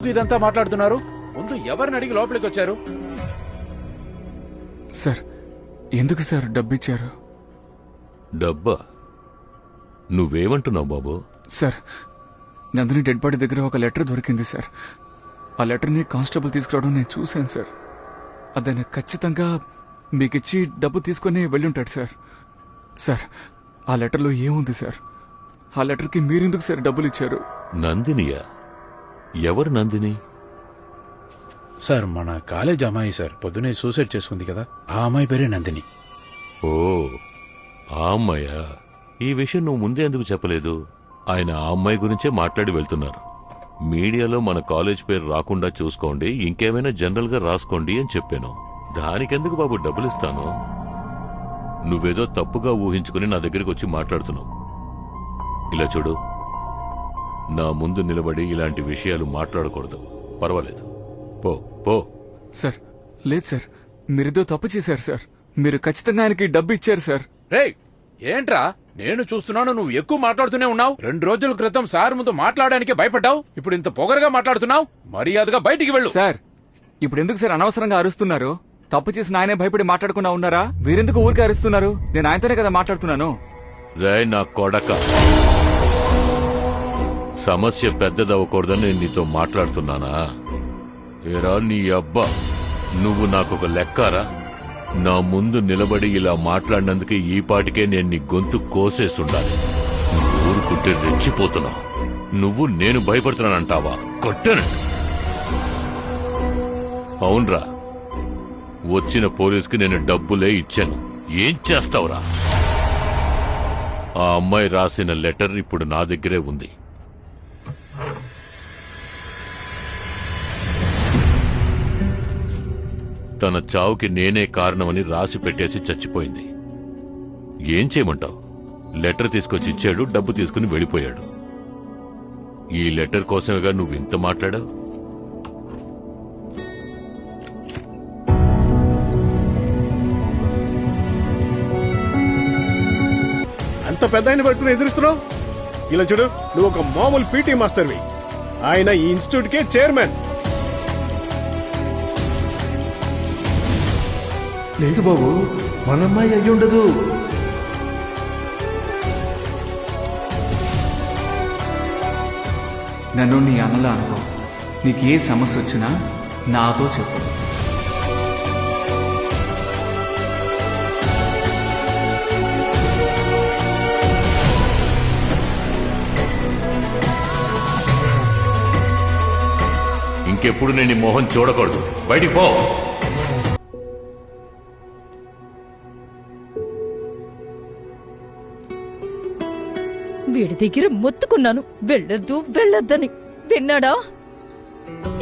ఇదంతా మాట్లాడుతున్నారు? ముందు ఎవరిని అడిగి లోపలికి వచ్చారు? సార్ ఎందుకు సార్ డబ్బిచ్చారు? డబ్బా? నువ్వేమంటున్నావు బాబు? సార్ నందిని డెడ్ బాడీ దగ్గర ఒక లెటర్ దొరికింది సార్. ఆ లెటర్ని కానిస్టేబుల్ తీసుకురావడం నేను చూశాను సార్. అతను ఖచ్చితంగా మీకిచ్చి డబ్బు తీసుకొని వెళ్ళుంటాడు సార్. సార్ ఆ లెటర్లో ఏముంది సార్? ఆ లెటర్కి మీరెందుకు సార్ డబ్బులు ఇచ్చారు నందినియా? ఎవరు నందిని? సార్ మన కాలేజ్ అమ్మాయి సార్ పొద్దునే సూసైడ్ చేసుకుంది కదా ఆ అమ్మాయి పేరే నందిని. ఓ ఆ అమ్మాయా? ఈ విషయం నువ్వు ముందే ఎందుకు చెప్పలేదు? ఆయన ఆ అమ్మాయి గురించే మాట్లాడి వెళ్తున్నారు. మీడియాలో మన కాలేజ్ పేరు రాకుండా చూసుకోండి ఇంకేమైనా జనరల్గా రాసుకోండి అని చెప్పాను. దానికెందుకు బాబు డబ్బులు ఇస్తాను నువ్వేదో తప్పుగా ఊహించుకుని నా దగ్గరికి వచ్చి మాట్లాడుతున్నావు. ఇలా చూడు. నా ముందు నిలబడి ఇలాంటి విషయాలు మాట్లాడకూడదు. పర్వాలేదు. పో పో. సార్ లేదు సార్. మీరేదో తప్పు చేశారు సార్. మీరు ఖచ్చితంగా ఆయనకి డబ్బు ఇచ్చారు సార్. రేయ్ ఏంట్రా? నేను చూస్తున్నాను నువ్వు ఎక్కువ మాట్లాడుతూనే ఉన్నావు. రెండు రోజుల క్రితం సార్ ముందు మాట్లాడడానికి భయపడ్డావు. ఇప్పుడు ఇంత పొగరగా మాట్లాడుతున్నావు. మర్యాదగా బయటికి వెళ్ళు. సార్ ఇప్పుడు ఎందుకు సార్ అనవసరంగా అరుస్తున్నారు? తప్పు చేసిన ఆయనే భయపడి మాట్లాడకుండా ఉన్నారా? మీరెందుకు ఊరికే అరుస్తున్నారు? నేను ఆయనతోనే కదా మాట్లాడుతున్నాను. రే నా కొడక. సమస్య పెద్దదవ్వకూడదని నేను నీతో మాట్లాడుతున్నానా? ఏరా నీ అబ్బా నువ్వు నాకొక లెక్కారా? నా ముందు నిలబడి ఇలా మాట్లాడినందుకే ఈ పాటికే నేను నీ గొంతు కోసేస్తుండాలి నువ్వు ఊరుకుంటే రెచ్చిపోతున్నావు. నువ్వు నేను భయపడుతున్నానంటావా? కొట్టను. అవునరా వచ్చిన పోలీసుకి నేను డబ్బులే ఇచ్చాను. ఏం చేస్తావురా? ఆ అమ్మాయి రాసిన లెటర్ ఇప్పుడు నా దగ్గరే ఉంది. తన చావుకి నేనే కారణమని రాసి పెట్టేసి చచ్చిపోయింది. ఏం చేయమంటావు? లెటర్ తీసుకొచ్చి ఇచ్చాడు డబ్బు తీసుకుని వెళ్ళిపోయాడు. ఈ లెటర్ కోసమేగా నువ్వు ఇంత మాట్లాడావు? అంత పెద్ద ఆయన పట్టుకుని ఎదురుస్తున్నావు? ఇలా చూడు నువ్వు ఒక మామూలు పీటీ మాస్టర్వి. ఆయన ఈ ఇన్స్టిట్యూట్ కే చైర్మన్. లేదు బాబు మన అమ్మాయి అయ్యి ఉండదు. నన్ను నీ అన్నలా అనుకో. నీకు ఏ సమస్య వచ్చినా నాతో చెప్పు. ఇంకెప్పుడు నేను మొహం చూడకూడదు. బయటికి పో. వీడి దగ్గర మొత్తుకున్నాను. వెళ్ళొద్దు వెళ్ళొద్దని. విన్నాడా?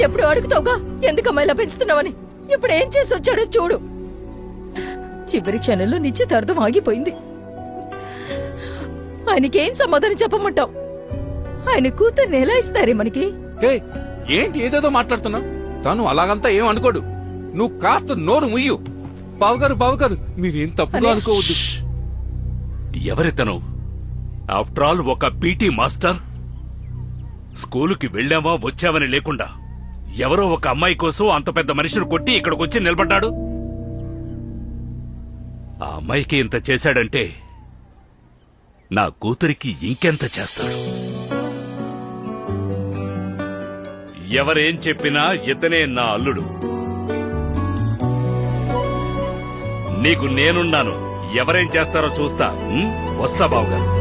ఎప్పుడు అడుగుతావుగా? ఎందుకు అమ్మాయిలా పెంచుతున్నావని? ఇప్పుడు ఏం చేసి వచ్చాడో చూడు. చివరి క్షణంలో నిశ్చితార్థం ఆగిపోయింది. ఆయనకేం సమాధానం చెప్పమంటావు? ఆయన కూతుర్ని ఎలా ఇస్తారే మనకి? ఏంటి ఏదేదో మాట్లాడుతున్నావు? తను అలాగంతా ఏం అనుకోడు. నువ్వు కాస్త నోరు ముయ్యు. బావగారు బావగారు మీరేం తప్పుగా. అనుకోవద్దు. ఎవరితను? ఆఫ్టర్ ఆల్ ఒక పీటీ మాస్టర్ స్కూలుకి వెళ్ళామా వచ్చామని లేకుండా ఎవరో ఒక అమ్మాయి కోసం అంత పెద్ద మనిషిని కొట్టి ఇక్కడికొచ్చి నిలబడ్డాడు? ఆ అమ్మాయికి ఇంత చేశాడంటే నా కూతురికి ఇంకెంత చేస్తాడు ఎవరేం చెప్పినా ఇతనే నా అల్లుడు. నీకు నేనున్నాను. ఎవరేం చేస్తారో చూస్తా. వస్తా బావుగారు.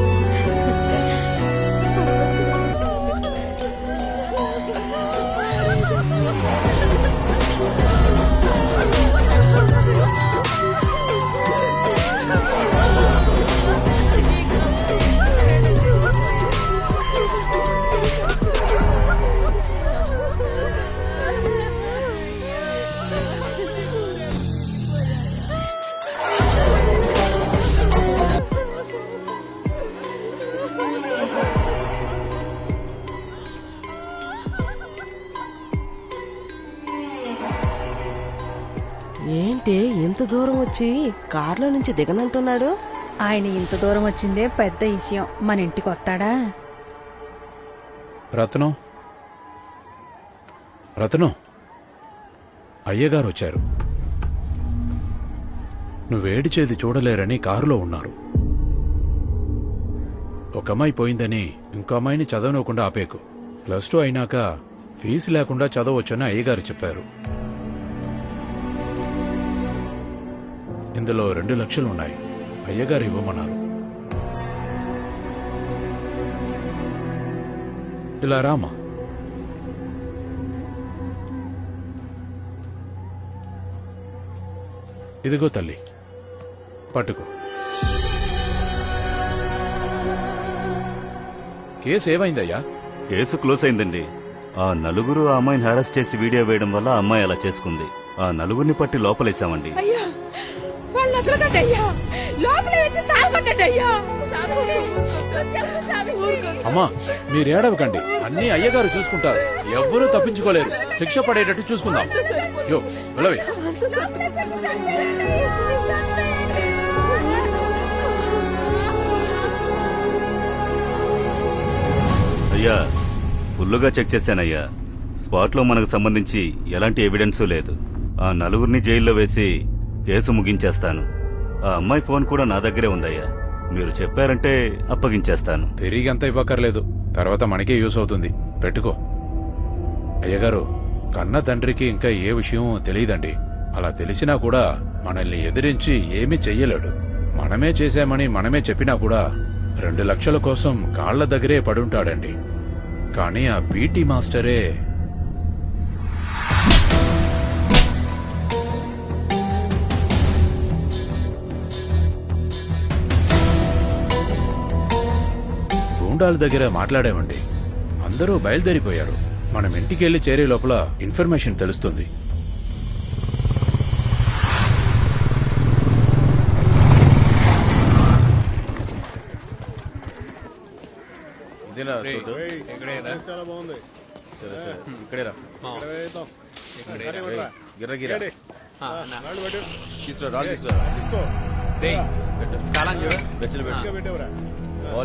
ఏంటి ఇంత దూరం వచ్చి కారులో నుంచి దిగనంటున్నాడు? ఆయన ఇంత దూరం వచ్చిందే పెద్ద విషయం. మన ఇంటికి వస్తాడా? రత్నం? రతనం? అయ్యగారు వచ్చారు నువ్వేడిచేది చూడలేరని కారులో ఉన్నారు. ఒక అమ్మాయి పోయిందని ఇంకో అమ్మాయిని చదవనివ్వకుండా ఆపేకు. ప్లస్ టూ అయినాక ఫీజు లేకుండా చదవచ్చని అయ్యగారు చెప్పారు. ఇందులో రెండు లక్షలు ఉన్నాయి అయ్యగారు ఇవ్వమన్నారు. ఇలా రామా. ఇదిగో తల్లి. పట్టుకో. కేసు ఏమైందయ్యా? కేసు క్లోజ్ అయిందండి. ఆ నలుగురు ఆ అమ్మాయిని హెరాస్ చేసి వీడియో వేయడం వల్ల ఆ అమ్మాయి అలా చేసుకుంది. ఆ నలుగురిని పట్టి వాళ్ళు వదలకండి అయ్యా లోపల వేసి సాగొట్టండి అయ్యా అమ్మా మీరేడవకండి అన్ని అయ్యగారు చూసుకుంటారు. ఎవ్వరూ తప్పించుకోలేరు. శిక్ష పడేటట్టు చూసుకుందాం. యో వెళ్ళవే. అయ్యా ఫుల్లుగా చెక్ చేశానయ్యా. స్పాట్లో మనకు సంబంధించి ఎలాంటి ఎవిడెన్సు లేదు. ఆ నలుగురిని జైల్లో వేసి కేసు ముగించేస్తాను. ఆ అమ్మాయి ఫోన్ కూడా నా దగ్గరే ఉందయ్యా. మీరు చెప్పారంటే అప్పగించేస్తాను. తిరిగి అంత ఇవ్వక్కర్లేదు. తర్వాత మనకే యూస్ అవుతుంది. పెట్టుకో. అయ్యగారు కన్న తండ్రికి ఇంకా ఏ విషయం తెలియదండి. అలా తెలిసినా కూడా మనల్ని ఎదిరించి ఏమీ చెయ్యలేడు. మనమే చేశామని మనమే చెప్పినా కూడా రెండు లక్షల కోసం కాళ్ళ దగ్గరే పడుంటాడండి. కానీ ఆ పీటీ మాస్టరే గూండాల దగ్గర మాట్లాడామండి అందరూ బయలుదేరిపోయారు. మనం ఇంటికెళ్ళి చేరే లోపల ఇన్ఫర్మేషన్ తెలుస్తుంది. చాలా బాగుంది ఇక్కడ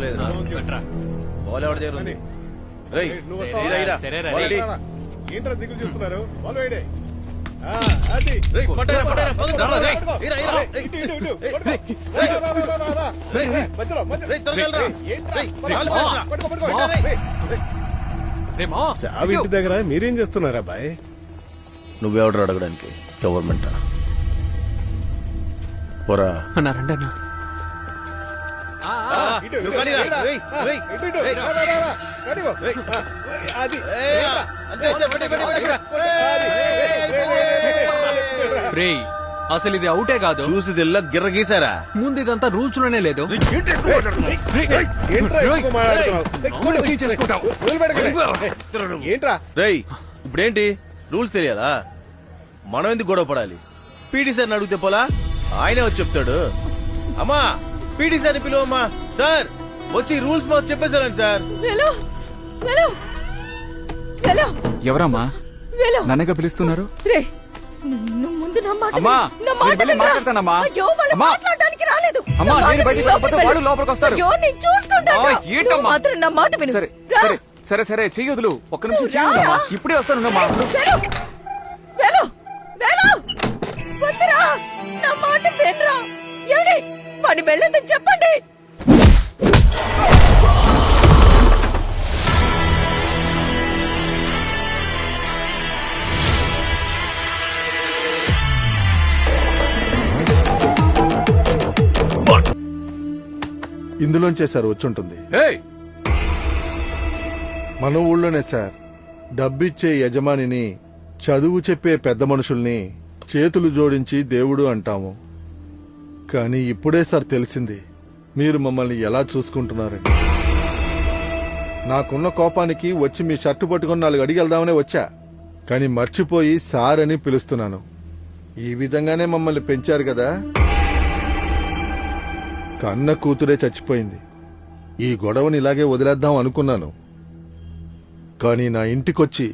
వేద్దాం. అరే, ఇవ్వరా. రెడీ. ఆ, రాళ్ళు పెట్టు. తీసుకో. గట్టిగా పెట్టేవరా. రండి. ఏయ్, నువ్వు వస్తావా? వాళ్ళు రా. ఏంట్రా దిగులు చూస్తున్నారు వాళ్ళు వేయడే ఆ, అది. పట్టుకో. ఇటు, ఇటు, ఇటు. పట్టుకో. రా, రా, రా, రా, రా. మధ్యలో, మధ్యలో. ఏయ్, ఏంట్రా? పట్టుకో, పట్టుకో. ఏయ్. చావి ఇంటి దగ్గర మీరేం చేస్తున్నారు అబ్బాయి నువ్వెవడు అడగడానికి గవర్నమెంట్ పోరా ఇటు, ఇటు, రా, అసలు ఇది అవుటే కాదు చూసి తెల్ల గిర్ర గీసారా ముందు ఇదంతా రూల్స్లోనే లేదు రేయ్ ఇప్పుడేంటి రూల్స్ తెలియాలా మనం ఎందుకు గొడవ పడాలి పీటీ సార్ని అడిగితే పోలా ఆయనే వచ్చి చెప్తాడు అమ్మా పీటీ సార్ని పిలువమ్మా. సార్ వచ్చి రూల్స్ మాకు చెప్పేశారండి సార్. ఎవరమ్మా? నన్నగా పిలుస్తున్నారు? రే నువ్వు ముందు నా మాట అమ్మా, వెళ్ళి? మాట్లాడతానమ్మా. రాలేదు. నేను బయటికి వెళ్ళకపోతే లోపలికి వాళ్ళు. వెళ్ళు. లోపలికి వస్తారు. నేను చూసుకుంటాను. నువ్వు? మాత్రం నా మాట విను. సరే. సరే సరే సరే చెయ్యొదులు. ఒక్క నిమిషం చెయ్యొద్దమ్మా? ఇప్పుడే వెళ్ళు. వాడి వెళ్ళొద్దని చెప్పండి. ఇందులోంచే సార్ వచ్చుంటుంది. ఏయ్! మన ఊళ్ళోనే సార్ డబ్బిచ్చే యజమానిని చదువు చెప్పే పెద్ద మనుషుల్ని చేతులు జోడించి దేవుడు అంటాము. కానీ ఇప్పుడే సార్ తెలిసింది. మీరు మమ్మల్ని ఎలా చూసుకుంటున్నారని నాకున్న కోపానికి వచ్చి మీ షర్టు పట్టుకుని నాలుగు అడిగెళ్దామనే వచ్చా. కానీ మర్చిపోయి సార్ అని పిలుస్తున్నాను. ఈ విధంగానే మమ్మల్ని పెంచారు కదా? కన్న కూతురే చచ్చిపోయింది. ఈ గొడవని ఇలాగే వదిలేద్దాం అనుకున్నాను. కానీ నా ఇంటికొచ్చి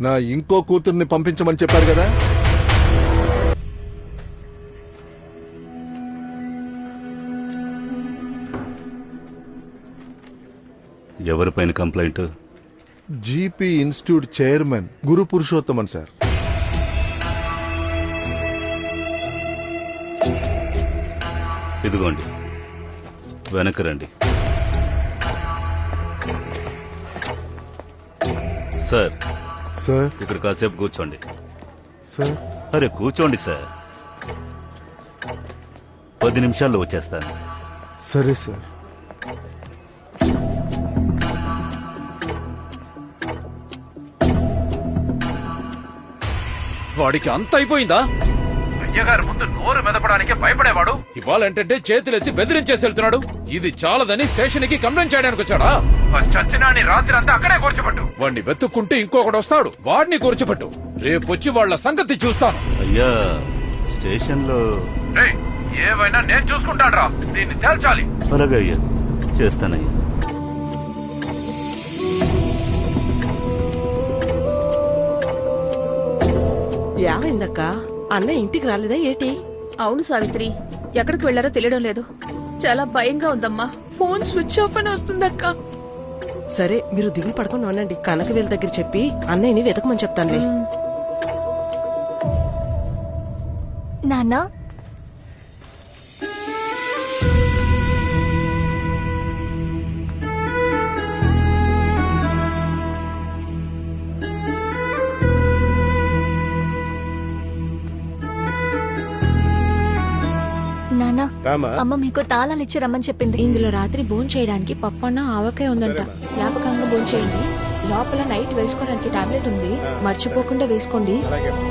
నా ఇంకో కూతుర్ని పంపించమని చెప్పారు కదా? ఎవరిపైన complaint? GP institute chairman Guru Purushothaman sir. ఇదిగోండి. వెనక్కి రండి. సార్. సార్. ఇక్కడ కాసేపు కూర్చోండి. సార్. అరే కూర్చోండి సార్. పది నిమిషాల్లో వచ్చేస్తాను. సరే సార్. వాడికి అంత అయిపోయిందా? అయ్యగారు ముందు నోరు మెదపడానికి భయపడేవాడు. ఇవ్వాలంటే చేతులెత్తి బెదిరించేసి వెళ్తున్నాడు. ఇది చాలదని స్టేషన్కి కంప్లైంట్ చేయడానికి వచ్చాడా? చచ్చినాని రాత్రి అంతా అక్కడే కూర్చోబట్టు. వాడిని వెతుక్కుంటే ఇంకొకడు వస్తాడు. వాడిని కూర్చోబట్టు. రేపొచ్చి వాళ్ళ సంగతి చూస్తాను. అయ్యా స్టేషన్లో ఏవైనా నేను చూసుకుంటాను రా దీన్ని తేల్చాలి. అలాగే అయ్యా చేస్తానయ్యా. ఏమైందక్క? అన్న ఇంటికి రాలేదా ఏటి? అవును సావిత్రి. ఎక్కడికి వెళ్ళారో తెలియడం లేదు. చాలా భయంగా ఉందమ్మా. ఫోన్ స్విచ్ ఆఫ్ అని వస్తుందక్క. సరే మీరు దిగులు పడుకొని ఉండండి. కనక వీళ్ళ దగ్గర చెప్పి అన్నయ్యని వెతకమని చెప్తానులే. నాన్న అమ్మ మీకు తాళాలు ఇచ్చి రమ్మని చెప్పింది. ఇందులో రాత్రి భోజనం చేయడానికి పప్పన్న ఆవకాయ ఉందంట. జ్ఞాపకంగా భోజనం చేయండి. లోపల నైట్ వేసుకోవడానికి టాబ్లెట్ ఉంది. మర్చిపోకుండా వేసుకోండి.